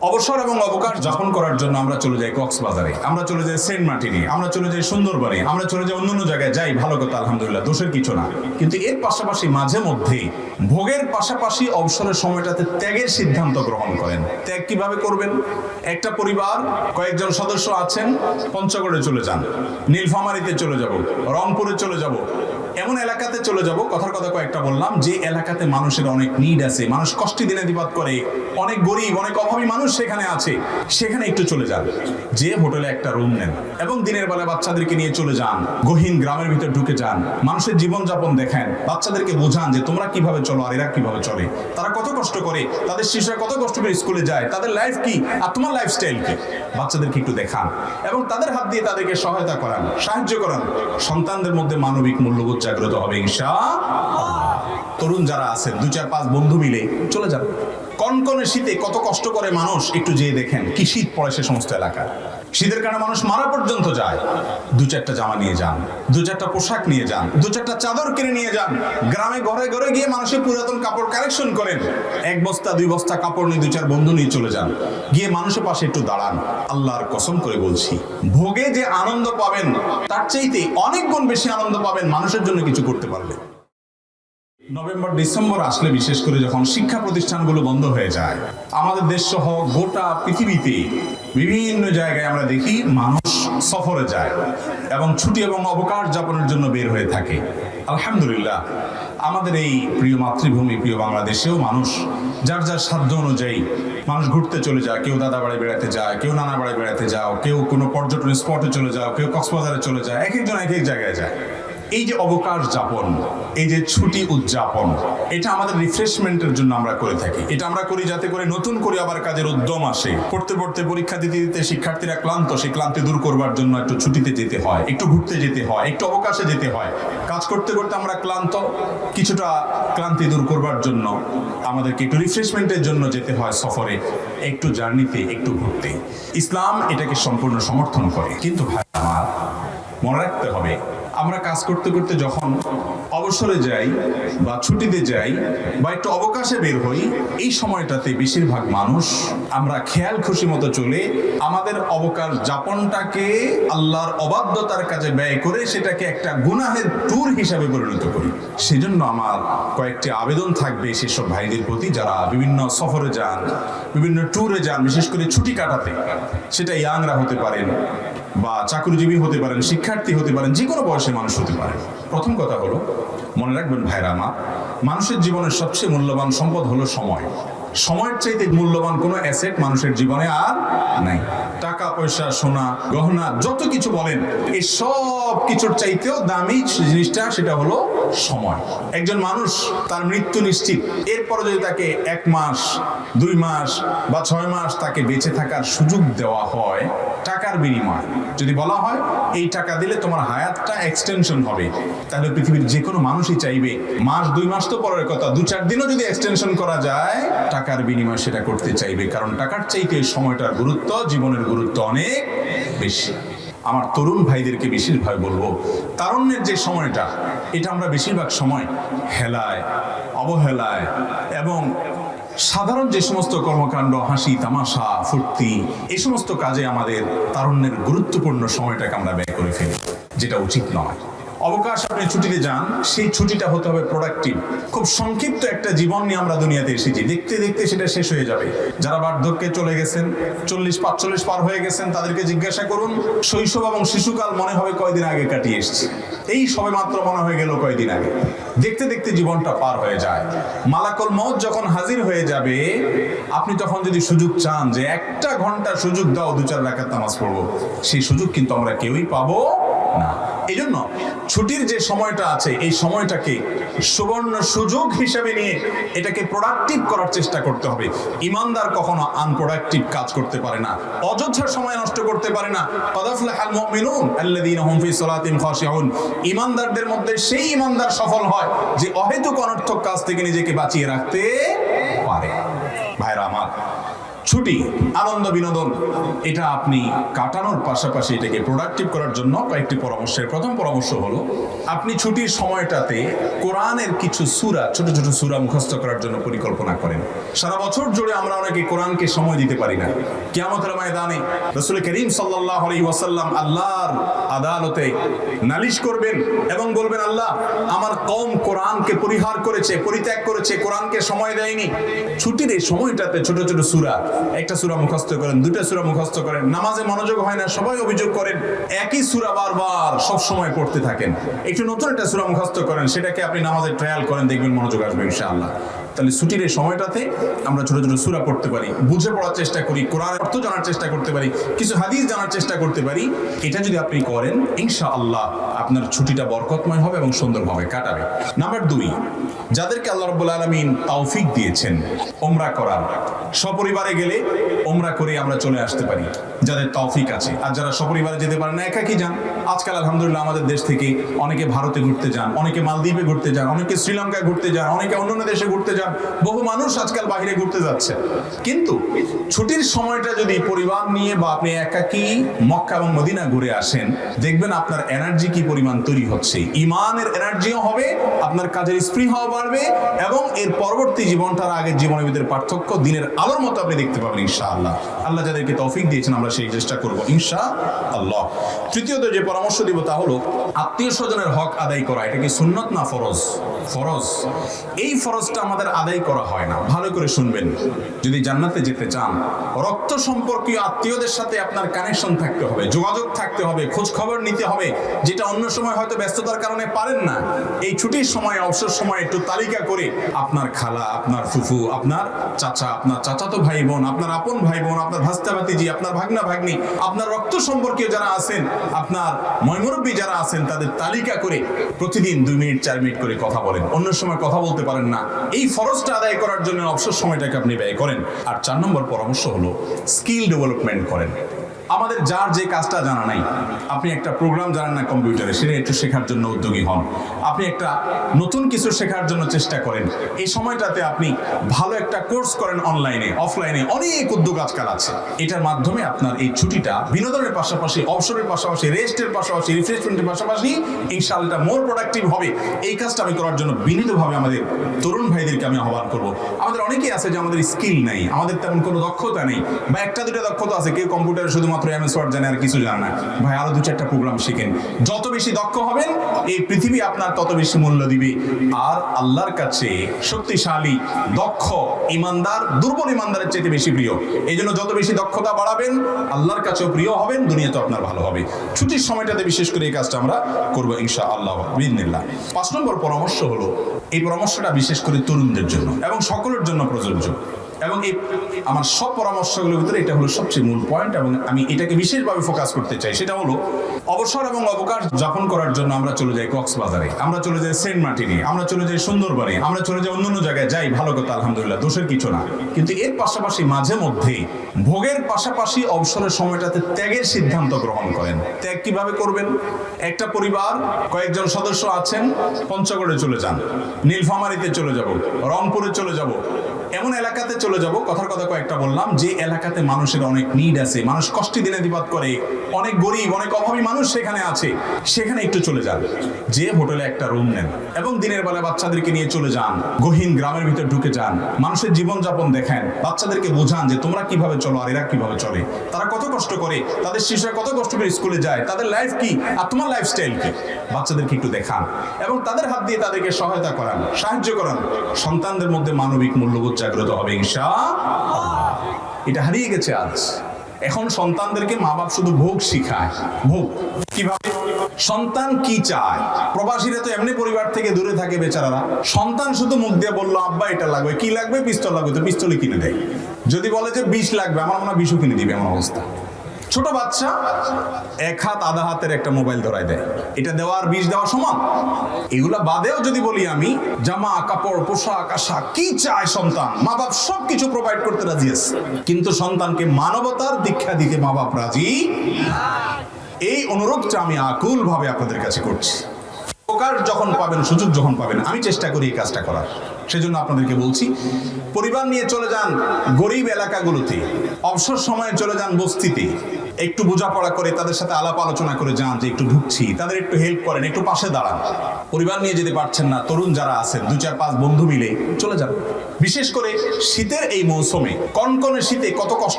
অবসর এবং অবকাশ যাপন করার জন্য আমরা চলে যাই কক্সবাজারে। আমরা চলে যাই সেন্ট মার্টিনে, আমরা চলে যাই সুন্দরবনে, আমরা চলে যাই অন্যান্য জায়গায় যাই, ভালো কথা, আলহামদুলিল্লাহ, দোষের কিছু না। কিন্তু এর পাশাপাশি মাঝে মধ্যে ভোগের পাশাপাশি অবসরের সময়টাতে ত্যাগের সিদ্ধান্ত গ্রহণ করেন। ত্যাগ কীভাবে করবেন? একটা পরিবার, কয়েকজন সদস্য আছেন, পঞ্চগড়ে চলে যান। নীলফামারিতে চলে যাব, রংপুরে চলে যাব, এমন এলাকাতে চলে যাব, কথার কথা কয়েকটা বললাম, যে এলাকাতে মানুষের অনেক নিড আছে, মানুষ কষ্টে দিনে দিবাদ করে, অনেক গরিব, অনেক অভাবী মানুষ সেখানে আছে, সেখানে একটু চলে যান। যে হোটেলে একটা রুম নেন এবং দিনের বেলা বাচ্চাদেরকে নিয়ে চলে যান, গহীন গ্রামের ভিতর ঢুকে যান, মানুষের জীবনযাপন দেখেন, বাচ্চাদেরকে বোঝান যে তোমরা কীভাবে চলো আর এরা কীভাবে চলে। তারা কত কষ্ট করে, তাদের শিশুরা কত কষ্ট করে স্কুলে যায়, তাদের লাইফ কি আর তোমার লাইফস্টাইল কি? বাচ্চাদেরকে একটু দেখান এবং তাদের হাত দিয়ে তাদেরকে সহায়তা করান, সাহায্য করান। সন্তানদের মধ্যে মানবিক মূল্যবোধ জাগ্রত হবে, ইনশা তরুণ যারা আছেন দু চার পাঁচ বন্ধু মিলে চলে যান কনকনে শীতে কত কষ্ট করে মানুষ একটু যেয়ে দেখেন কি শীত পড়ে সে সমস্ত এলাকায়। শীতের কারণে মানুষ মারা পর্যন্ত যায়। দু চারটা জামা নিয়ে যান, দু চারটা পোশাক নিয়ে যান, দু চারটা চাদর কিনে নিয়ে যান। গ্রামে ঘরে ঘরে গিয়ে মানুষের পুরাতন কাপড় কালেকশন করেন। এক বস্তা, দুই বস্তা কাপড় নিয়ে দু চার বন্ধু নিয়ে চলে যান। গিয়ে মানুষের পাশে একটু দাঁড়ান। আল্লাহর কসম করে বলছি, ভোগে যে আনন্দ পাবেন, তার চাইতে অনেক গুণ বেশি আনন্দ পাবেন মানুষের জন্য কিছু করতে পারলে। নভেম্বর, ডিসেম্বর আসলে বিশেষ করে যখন শিক্ষা প্রতিষ্ঠানগুলো বন্ধ হয়ে যায়, আমাদের দেশ সহ গোটা পৃথিবীতে বিভিন্ন জায়গায় আমরা দেখি মানুষ সফরে যায় এবং ছুটি এবং অবকাশ যাপনের জন্য বের হয়ে থাকে। আলহামদুলিল্লাহ, আমাদের এই প্রিয় মাতৃভূমি, প্রিয় বাংলাদেশেও মানুষ, যার যার সাধ্য অনুযায়ী মানুষ ঘুরতে চলে যায়, কেউ দাদা বাড়ি বেড়াতে যায়, কেউ নানা বাড়ি বেড়াতে যাও, কেউ কোনো পর্যটন স্পটে চলে যাও, কেউ কক্সবাজারে চলে যায়, এক একজন এক এক জায়গায় যায়। এই যে অবকাশ যাপন, এই যে ছুটি উদযাপন, এটা আমাদের রিফ্রেশমেন্টের জন্য আমরা করে থাকি। এটা আমরা করি যাতে করে নতুন করে আবার কাজের উদ্যম আসে। পড়তে পড়তে, পরীক্ষা দিতে দিতে শিক্ষার্থীরা ক্লান্ত, সেই ক্লান্তি দূর করবার জন্য একটু ছুটিতে যেতে হয়, একটু ঘুরতে যেতে হয়, একটু অবকাশে যেতে হয়। কাজ করতে করতে আমরা ক্লান্ত, কিছুটা ক্লান্তি দূর করবার জন্য আমাদেরকে একটু রিফ্রেশমেন্টের জন্য যেতে হয় সফরে, একটু জার্নিতে, একটু ঘুরতে। ইসলাম এটাকে সম্পূর্ণ সমর্থন করে। কিন্তু ভাই, আমার মনে রাখতে হবে আমরা কাজ করতে করতে যখন অবসরে যাই বা ছুটিতে যাই বা একটু অবকাশে বের হই, এই সময়টাতে বেশিরভাগ মানুষ আমরা খেয়াল খুশি মতো চলে আমাদের অবকাশ যাপনটাকে আল্লাহর অবাধ্যতার কাজে ব্যয় করে সেটাকে একটা গুনাহের ট্যুর হিসাবে পরিণত করি। সেজন্য আমার কয়েকটি আবেদন থাকবে সেসব ভাইদের প্রতি যারা বিভিন্ন সফরে যান, বিভিন্ন ট্যুরে যান, বিশেষ করে ছুটি কাটাতে। সেটা ইয়াংরা হতে পারেন বা চাকরিজীবী হতে পারেন, শিক্ষার্থী হতে পারেন, যে কোনো বয়সের মানুষ হতে পারে। প্রথম কথা হলো, মনে রাখবেন ভাইরা, মা, মানুষের জীবনের সবচেয়ে মূল্যবান সম্পদ হলো সময়। সময়ের চাইতে মূল্যবান কোনো অ্যাসেট মানুষের জীবনে আর নাই। টাকা, পয়সা, সোনা, গহনা, যত কিছু বলেন, এই সব কিছুর চাইতেও দামি জিনিসটা সেটা হলো সময়। একজন মানুষ তার মৃত্যু নিশ্চিত। এরপরে যদি তাকে এক মাস, দুই মাস বা ছয় মাস তাকে বেঁচে থাকার সুযোগ দেওয়া হয়, টাকার বিনিময়। যদি বলা হয়, এই টাকা দিলে তোমার হায়াতটা এক্সটেনশন হবে। তাহলে পৃথিবীর যে কোনো মানুষই চাইবে, মাস, দুই মাস তো পরের কথা, দু চার দিনও যদি এক্সটেনশন করা যায়, টাকার বিনিময় সেটা করতে চাইবে। কারণ টাকার চাইতে সময়টার গুরুত্ব, জীবনের গুরুত্ব অনেক বেশি। আমার তরুণ ভাইদেরকে বেশিরভাগ বলব। তারুণ্যের যে সময়টা, এটা আমরা বেশিরভাগ সময় হেলায়, অবহেলায় এবং সাধারণ যে সমস্ত কর্মকাণ্ড, হাসি, তামাশা, ফুর্তি এই সমস্ত কাজে আমাদের তারুণ্যের গুরুত্বপূর্ণ সময়টাকে আমরা ব্যয় করে ফেলি, যেটা উচিত নয়। অবকাশ আপনি ছুটিতে যান, সেই ছুটিটা হতে হবে প্রোডাক্টিভ খুব সংক্ষিপ্ত একটা জীবন নিয়ে আমরা দুনিয়াতে এসেছি। দেখতে দেখতে সেটা শেষ হয়ে যাবে। যারা বার্ধক্যে চলে গেছেন, চল্লিশ পাঁচচল্লিশ পার হয়ে গেছেন, তাদেরকে জিজ্ঞাসা করুন, শৈশব এবং শিশুকাল মনে হবে কয়দিন আগে কাটিয়ে এসেছি? এই সবে মাত্র মনে হয়ে গেল কয়দিন আগে। দেখতে দেখতে জীবনটা পার হয়ে যায়। মালাকল মত যখন হাজির হয়ে যাবে, আপনি তখন যদি সুযোগ চান যে একটা ঘণ্টা সুযোগ দাও, দু চার রাখার নামাজ পড়ব, সেই সুযোগ কিন্তু আমরা কেউই পাবো না। এই জন্য ছুটির যে সময়টা আছে, এই সময়টাকে সুবর্ণ সুযোগ হিসেবে নিয়ে এটাকে প্রোডাক্টিভ করার চেষ্টা করতে হবে। ইমানদার কখনো আনপ্রোডাক্টিভ কাজ করতে পারে না। অযথা সময় নষ্ট করতে পারে না। তাদাফলাহাল মুমিনুন আল্লাযীনা হুম ফি খাশিউন ইমানদারদের মধ্যে সেই ইমানদার সফল হয় যে অহেতুক অনর্থক কাজ থেকে নিজেকে বাঁচিয়ে রাখতে পারে। ভাইরা আমার ছুটি, আনন্দ বিনোদন, এটা আপনি কাটানোর পাশাপাশি এটাকে প্রোডাক্টিভ করার জন্য কয়েকটি পরামর্শের। প্রথম পরামর্শ হলো, আপনি ছুটির সময়টাতে কোরআনের কিছু সুরা, ছোট ছোট সুরা মুখস্থ করার জন্য পরিকল্পনা করেন। সারা বছর জুড়ে আমরা অনেকে কোরআনকে সময় দিতে পারি না। কিয়ামতের ময়দানে রসুল করিম সাল্লাল্লাহু আলাইহি ওয়াসাল্লাম আল্লাহর আদালতে নালিশ করবেন এবং বলবেন, আল্লাহ, আমার কম কোরআনকে পরিহার করেছে, পরিত্যাগ করেছে, কোরআনকে সময় দেয়নি। ছুটির এই সময়টাতে ছোট ছোট সুরা একটা সুরা মুখস্থ করেন দুটা সুরা মুখস্থ করেন। নামাজে মনোযোগ হয় না, সবাই অভিযোগ করেন, একই সুরা বারবার সব সময় পড়তে থাকেন। একটু নতুন একটা সুরা মুখস্থ করেন, সেটাকে আপনি নামাজে ট্রায়াল করেন, দেখবেন মনোযোগ আসবে ইনশাআল্লাহ। তাহলে ছুটির এই সময়টাতে আমরা ছোট ছোট সুরা পড়তে পারি, বুঝে পড়ার চেষ্টা করি কোরআন অর্থ জানার চেষ্টা করতে পারি, কিছু হাদিস জানার চেষ্টা করতে পারি, এটা যদি আপনি করেন ইনশা আল্লাহ আপনার ছুটিটা বরকতময় হবে এবং সুন্দরভাবে কাটাবে। নাম্বার দুই, যাদেরকে আল্লাহ রব্বুল আলমিন তাওফিক দিয়েছেন ওমরা করার, সপরিবারে গেলে ওমরা করে আমরা চলে আসতে পারি, যাদের তৌফিক আছে। আর যারা সপরিবারে যেতে পারে না, একাকি যান। আজকাল আলহামদুলিল্লাহ আমাদের দেশ থেকে অনেকে ভারতে ঘুরতে যান, অনেকে মালদ্বীপে ঘুরতে যান, অনেকে শ্রীলঙ্কায় ঘুরতে যান, অনেকে অন্যান্য দেশে ঘুরতে যান। বহু মানুষ আজকাল বাইরে ঘুরতে যাচ্ছে। কিন্তু ছুটির সময়টা যদি পরিবার নিয়ে বা আপনি একাকি মক্কা এবং মদিনা ঘুরে আসেন, দেখবেন আপনার এনার্জি কি পরিমাণ তৈরি হচ্ছে। ইমানের এনার্জিও হবে, আপনার কাজের স্পৃহাও বাড়বে এবং এর পরবর্তী জীবনটার আগের জীবনের ভিতরে পার্থক্য দিনের আলোর মতো আপনি দেখতে পাবেন ইনশা আল্লাহ আল্লাহ যাদেরকে তৌফিক দিয়েছেন, আমরা সেই চেষ্টা করব ইনশা আল্লাহ তৃতীয়ত যে পরামর্শ দিব তা হলো আত্মীয় স্বজনের হক আদায় করা, এটা কি সুন্নত না ফরজ? ফরজ। এই ফরজটা আমাদের আদায় করা হয় না। ভালো করে শুনবেন। যদি জান্নাতে যেতে চান, রক্ত সম্পর্কীয় আত্মীয়দের সাথে আপনার কানেকশন থাকতে হবে, যোগাযোগ থাকতে হবে, খোঁজ খবর নিতে হবে, যেটা অন্য সময় হয়তো ব্যস্ততার কারণে পারেন না, এই ছুটির সময়, অবসর সময় একটু তালিকা করে আপনার খালা, আপনার ফুফু, আপনার চাচা, আপনার চাচাতো ভাই বোন, আপনার আপন ভাই বোন আপনার ভাস্তা ভাতিজি আপনার ভাগনা ভাগ্নি আপনার রক্ত সম্পর্কীয় যারা আছেন, আপনার ময়মুরব্বী যারা আছেন, তাদের তালিকা করে প্রতিদিন দুই মিনিট, চার মিনিট করে কথা বলেন। অন্য সময় কথা বলতে পারেন না। এই ফরজটা আদায় করার জন্য অবসর সময়টাকে আপনি ব্যয় করেন। আর চার নম্বর পরামর্শ হলো, স্কিল ডেভেলপমেন্ট করেন। আমাদের যার যে কাজটা জানা নাই, আপনি একটা প্রোগ্রাম জানেন না কম্পিউটারে, সেটা একটু শেখার জন্য উদ্যোগী হন। আপনি একটা নতুন কিছু শেখার জন্য চেষ্টা করেন। এই সময়টাতে আপনি ভালো একটা কোর্স করেন অনলাইনে অফলাইনে অনেক উদ্যোগ আজকাল আছে। এটার মাধ্যমে আপনার এই ছুটিটা বিনোদনের পাশাপাশি, অবসরের পাশাপাশি রেস্টের পাশাপাশি রিফ্রেশমেন্টের পাশাপাশি এই সালটা মোর প্রোডাক্টিভ হবে। এই কাজটা আমি করার জন্য বিনীতভাবে আমাদের তরুণ ভাইদেরকে আমি আহ্বান করব। আমাদের অনেকেই আছে যে আমাদের স্কিল নেই, আমাদের তেমন কোনো দক্ষতা নেই। বা একটা দুটো দক্ষতা আছে, কেউ কম্পিউটারে শুধুমাত্র এমএস ওয়ার্ড জানে আর কিছু জানে না। ভাই, আরও দু চারটা প্রোগ্রাম শিখেন। যত বেশি দক্ষ হবেন, এই পৃথিবী আপনার তত বেশি মূল্য দিবে। আর আল্লাহর কাছে শক্তিশালী, দক্ষ, ইমানদার, দুর্বল ইমানদারের চেয়ে বেশি প্রিয়। এই জন্য যত বেশি দক্ষতা বাড়াবেন, আল্লাহর কাছেও প্রিয় হবেন দুনিয়া তো আপনার ভালো হবে। ছুটির সময়টাতে বিশেষ করে এই কাজটা আমরা করব ইনশা আল্লাহ বিদিনিল্লাহ পাঁচ নম্বর পরামর্শ হলো, এই পরামর্শটা বিশেষ করে তরুণদের জন্য এবং সকলের জন্য প্রযোজ্য। এবং এই আমার সব পরামর্শগুলোর ভিতরে এটা হলো সবচেয়ে মূল পয়েন্ট এবং আমি এটাকে বিশেষভাবে ফোকাস করতে চাই। সেটা হলো অবসর এবং অবকাশ যাপন করার জন্য আমরা চলে যাই কক্সবাজারে, আমরা চলে যাই সেন্ট মার্টিনে, আমরা চলে যাই সুন্দরবনে, আমরা চলে যাই অন্যান্য জায়গায়। যাই, ভালো কথা, আলহামদুলিল্লাহ, দোষের কিছু না। কিন্তু এর পাশাপাশি মাঝে মধ্যে ভোগের পাশাপাশি অবসরের সময়টাতে ত্যাগের সিদ্ধান্ত গ্রহণ করেন। ত্যাগ কীভাবে করবেন? একটা পরিবার, কয়েকজন সদস্য আছেন, পঞ্চগড়ে চলে যান, নীলফামারিতে চলে যাব, রংপুরে চলে যাব এমন এলাকাতে চলে যাব, কথার কথা কয়েকটা বললাম, যে এলাকাতে মানুষের অনেক নিড আছে, মানুষ কষ্টে দিনে দিবাদ করে, অনেক গরিব, অনেক অভাবী মানুষ সেখানে আছে, সেখানে একটু চলে যান, যে হোটেলে একটা রুম নেন, এবং দিনের বেলা বাচ্চাদেরকে নিয়ে চলে যান, গহীন গ্রামের ভিতর ঢুকে যান, মানুষের জীবনযাপন দেখেন, বাচ্চাদেরকে বোঝান যে তোমরা কীভাবে চলো আর এরা কীভাবে চলে। তারা কত কষ্ট করে, তাদের শিশুরা কত কষ্ট করে স্কুলে যায়, তাদের লাইফ কি, আর তোমার লাইফস্টাইল কি? বাচ্চাদেরকে একটু দেখান, এবং তাদের হাত দিয়ে তাদেরকে সহায়তা করান, সাহায্য করান, সন্তানদের মধ্যে মানবিক মূল্যবোধ জাগ্রত হবে ইনশা এটা হারিয়ে গেছে আজ। এখন সন্তানদেরকে মা বাপ শুধু ভোগ শিখায়। ভোগ। কীভাবে? সন্তান কি চায়? প্রবাসীরা তো এমনি পরিবার থেকে দূরে থাকে বেচারারা। সন্তান শুধু মুখ দিয়ে বলল, আব্বা, এটা লাগবে। কি লাগবে? পিস্তল লাগবে। তো পিস্তলই কিনে দেয়। যদি বলে যে বিষ লাগবে। আমার মনে হয় বিষও কিনে দিবে এমন অবস্থা। ছোট বাচ্চা এক হাত আধা হাতের একটা মোবাইল ধরাই দেয়। এটা দেওয়ার বিষ দেওয়া সমান? এগুলা বাদেও যদি বলি আমি, জামা, কাপড়, পোশাক আশা কি চায় সন্তান? মা বাপ সবকিছু প্রোভাইড করতে রাজি আছে। কিন্তু সন্তানকে মানবতার দীক্ষা দিতে মা বাপ রাজি? এই অনুরোধটা আমি আকুল ভাবে আপনাদের কাছে করছি। উপকার যখন পাবেন, সুযোগ যখন পাবেন, আমি চেষ্টা করি এই কাজটা করার। সেজন্য আপনাদেরকে বলছি, পরিবার নিয়ে চলে যান গরিব এলাকাগুলোতে, অবসর সময়ে চলে যান বস্তিতে, একটু বোঝাপড়া করে তাদের সাথে আলাপ আলোচনা করে যান যে একটু ঢুকছি, তাদের একটু হেল্প করেন, একটু পাশে দাঁড়ান। পরিবার নিয়ে যেতে পারছেন না, তরুণ যারা আছেন দু চার পাঁচ বন্ধু মিলে চলে যান। বিশেষ করে শীতের এই মৌসুমে, কনকনে শীতে কত কষ্ট